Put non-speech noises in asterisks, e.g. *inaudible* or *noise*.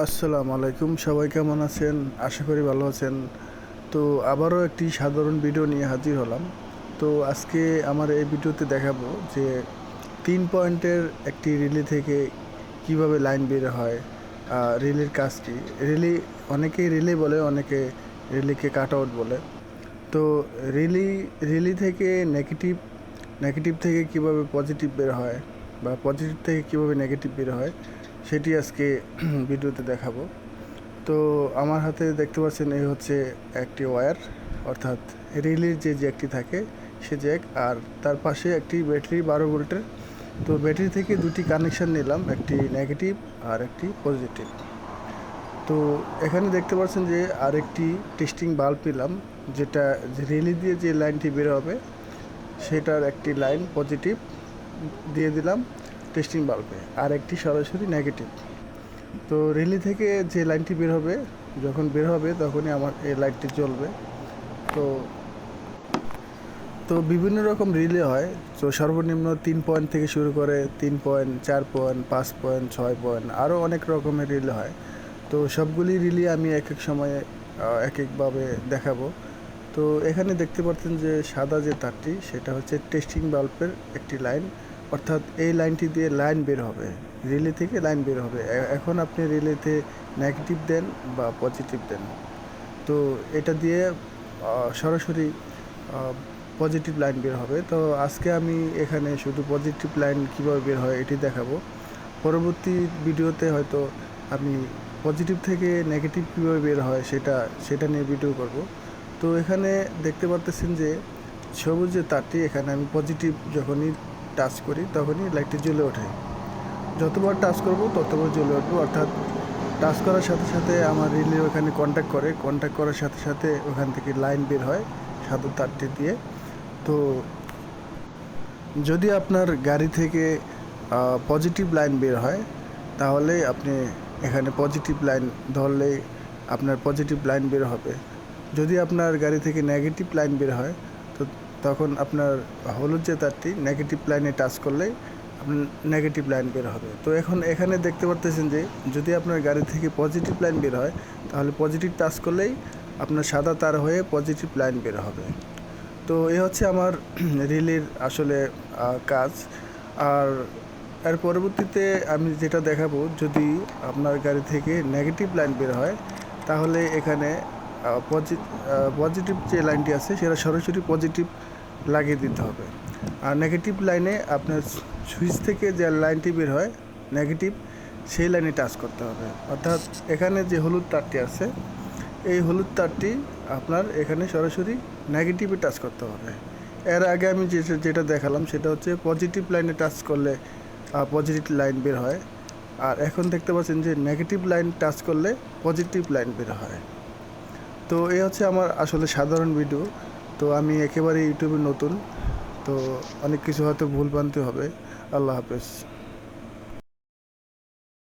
আসসালামু আলাইকুম, সবাই কেমন আছেন? আশা করি ভালো আছেন। তো আবারও একটি সাধারণ ভিডিও নিয়ে হাজির হলাম। তো আজকে আমার এই ভিডিওতে দেখাবো যে তিন পয়েন্টের একটি রিলে থেকে কীভাবে লাইন বের হয় রিলের কাজ কি? রিলি, অনেকেই রিলে বলে, অনেকে রিলিকে কাট আউট বলে। তো রিলি রিলি থেকে নেগেটিভ নেগেটিভ থেকে কীভাবে পজিটিভ বের হয় বা পজিটিভ থেকে কীভাবে নেগেটিভ বের হয় সেটি আজকে *clears throat* ভিডিওতে দেখাবো। তো আমার হাতে দেখতে পাচ্ছেন এই হচ্ছে একটি ওয়্যার, অর্থাৎ রিলির যে জ্যাকটি থাকে সে জ্যাক, আর তার পাশে একটি ব্যাটারি বারো ভোল্টের। তো ব্যাটারি থেকে দুটি কানেকশান নিলাম, একটি নেগেটিভ আর একটি পজিটিভ। তো এখানে দেখতে পাচ্ছেন যে আরেকটি টেস্টিং বাল্ব পেলাম, যেটা রিলি দিয়ে যে লাইনটি বের হবে, সেটার একটি লাইন পজিটিভ দিয়ে দিলাম। টেস্টিং বাল্বে আর একটি সরাসরি নেগেটিভ তো রিলি থেকে যে লাইনটি বের হবে, যখন বের হবে তখনই আমার এই লাইটটি জ্বলবে। তো তো বিভিন্ন রকম রিলে হয়। তো সর্বনিম্ন তিন পয়েন্ট থেকে শুরু করে তিন পয়েন্ট চার পয়েন্ট পাঁচ পয়েন্ট ছয় পয়েন্ট আরও অনেক রকমের রিলে হয়। তো সবগুলি রিলে আমি এক এক সময়ে এক একভাবে দেখাবো। তো এখানে দেখতে পাচ্ছেন যে সাদা যে তারটি, সেটা হচ্ছে টেস্টিং বাল্বের একটি লাইন অর্থাৎ এই লাইনটি দিয়ে লাইন বের হবে। রিলে থেকে লাইন বের হবে। এখন আপনি রিলেতে নেগেটিভ দেন বা পজিটিভ দেন। তো এটা দিয়ে সরাসরি পজিটিভ লাইন বের হবে। তো আজকে আমি এখানে শুধু পজিটিভ লাইন কীভাবে বের হয় এটি দেখাবো। পরবর্তী ভিডিওতে হয়তো আমি পজিটিভ থেকে নেগেটিভ কীভাবে বের হয় সেটা সেটা নিয়ে ভিডিও করব। তো এখানে দেখতে পাচ্ছেন যে সবুজ যে তারটি, এখানে আমি পজিটিভ যখনই টাচ করি, তখনই লাইটটি জ্বলে ওঠে। যতবার টাচ করব, ততবার জ্বলে উঠবো। অর্থাৎ টাচ করার সাথে সাথে আমার রিলে ওখানে কন্ট্যাক্ট করে। কন্ট্যাক্ট করার সাথে সাথে ওখান থেকে লাইন বের হয় সাদা তারটি দিয়ে। তো যদি আপনার গাড়ি থেকে পজিটিভ লাইন বের হয়, তাহলে আপনি এখানে পজিটিভ লাইন ধরলেই আপনার পজিটিভ লাইন বের হবে। যদি আপনার গাড়ি থেকে নেগেটিভ লাইন বের হয় তখন আপনার হলুদ যে তারটি নেগেটিভ লাইনে টাচ করলেই আপনার নেগেটিভ লাইন বের হবে। তো এখন এখানে দেখতে পারতেছেন যে, যদি আপনার গাড়ি থেকে পজিটিভ লাইন বের হয়, তাহলে পজিটিভ টাচ করলেই আপনার সাদা তার হয়ে পজিটিভ লাইন বের হবে। তো এ হচ্ছে আমার *clears throat* রিলির আসলে কাজ। আর এর পরবর্তীতে আমি যেটা দেখাবো, যদি আপনার গাড়ি থেকে নেগেটিভ লাইন বের হয়, তাহলে এখানে পজিটিভ যে লাইনটি আছে, সেটা সরাসরি পজিটিভ লাগিয়ে দিতে হবে। আর নেগেটিভ লাইনে আপনার সুইচ থেকে যে লাইনটি বের হয় নেগেটিভ সেই লাইনে টাচ করতে হবে। অর্থাৎ এখানে যে হলুদ তারটি আছে, এই হলুদ তারটি আপনার এখানে সরাসরি নেগেটিভে টাচ করতে হবে। এর আগে আমি যেটা যেটা দেখালাম, সেটা হচ্ছে পজিটিভ লাইনে টাচ করলে পজিটিভ লাইন বের হয়। আর এখন দেখতে পাচ্ছেন যে নেগেটিভ লাইন টাচ করলে পজিটিভ লাইন বের হয়। তো এই হচ্ছে আমার আসলে সাধারণ ভিডিও তো আমি একেবারে ইউটিউবে নতুন তো অনেক কিছু হয়তো ভুল বানতে হবে। আল্লাহ হাফেজ।